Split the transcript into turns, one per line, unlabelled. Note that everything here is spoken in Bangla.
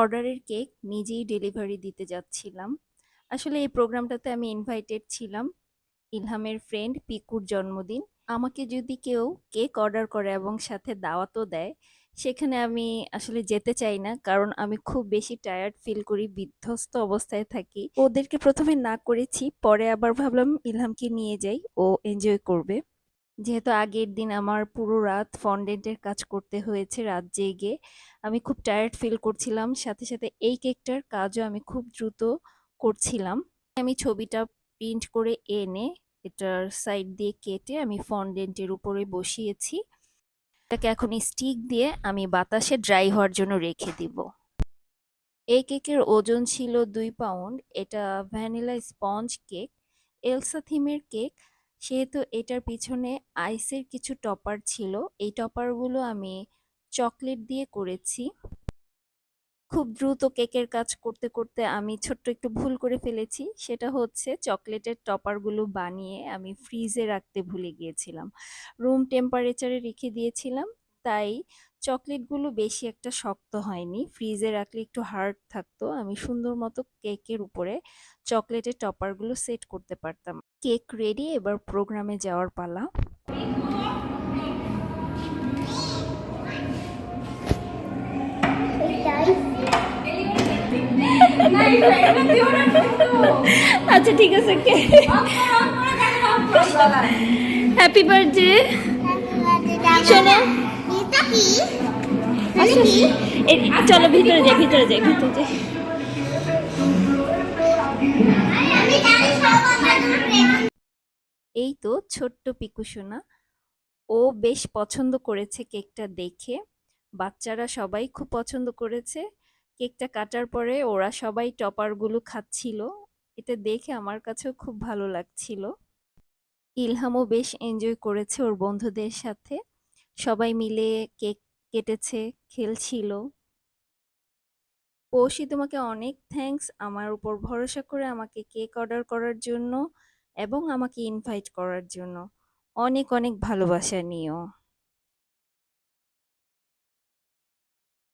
অর্ডারের কেক নিজেই ডেলিভারি দিতে যাচ্ছিলাম। আসলে এই প্রোগ্রামটাতে আমি ইনভাইটেড ছিলাম। ইলহামের ফ্রেন্ড পিকুর জন্মদিন। আমাকে যদি কেউ কেক অর্ডার করে এবং সাথে দাওয়াতও দেয়, সেখানে আমি আসলে যেতে চাই না। কারণ আমি খুব বেশি টায়ার্ড ফিল করি, বিধ্বস্ত অবস্থায় থাকি। ওদেরকে প্রথমে না করেছি, পরে আবার ভাবলাম ইলহামকে নিয়ে যাই, ও এনজয় করবে। যেহেতু আগের দিন আমার পুরো রাত ফন্ডেন্টের কাজ করতে হয়েছে রাত জেগে। আমি খুব টায়ার্ড ফিল করছিলাম। সাথে, সাথে এই কেকটার কাজও আমি খুব দ্রুত করছিলাম। আমি ছবিটা প্রিন্ট করে এনে এটার সাইড দিয়ে কেটে আমি ফন্ডেন্টের উপরে বসিয়েছি। এটাকে এখন স্টিক দিয়ে আমি বাতাসে ড্রাই হওয়ার জন্য রেখে দিব। এই কেকের ওজন ছিল দুই পাউন্ড। এটা ভ্যানিলা স্পঞ্জ কেক। এলসা থিমের কেক। সেহেতু এটার পিছনে আইসের কিছু টপার ছিল। এই টপারগুলো আমি চকলেট দিয়ে করেছি। খুব দ্রুত কেকের কাজ করতে, করতে আমি ছোট্ট একটু ভুল করে ফেলেছি। সেটা হচ্ছে চকলেটের টপারগুলো বানিয়ে আমি ফ্রিজে রাখতে ভুলে গিয়েছিলাম। রুম টেম্পারেচারে রেখে দিয়েছিলাম। তাই চকলেটগুলো বেশি একটা শক্ত হয়নি। ফ্রিজে রাখলে একটু হার্ড থাকতো। আমি সুন্দর মতো কেকের উপরে চকলেটের টপারগুলো সেট করতে পারতাম। কেক রেডি, এবার প্রোগ্রামে যাওয়ার পালা। আচ্ছা ঠিক আছে হ্যাপি বার্থডে শোনো চলো ভিতরে যাই ভিতরে যাই ভিতরে যাই। এই তো ছোট্ট পিকুসোনা ও বেশ পছন্দ করেছে কেকটা দেখে। বাচ্চারা সবাই খুব পছন্দ করেছে। কেকটা কাটার পরে ওরা সবাই টপারগুলো খাচ্ছিল। এটা দেখে আমার কাছেও খুব ভালো লাগছিল। ইলহামও বেশ এনজয় করেছে ওর বন্ধুদের সাথে। সবাই মিলে কেক কেটেছে, খেলছিল। পৌষি, তোমাকে অনেক থ্যাংকস আমার উপর ভরসা করে আমাকে কেক অর্ডার করার জন্য এবং আমাকে ইনভাইট করার জন্য। অনেক অনেক ভালোবাসা, নিও।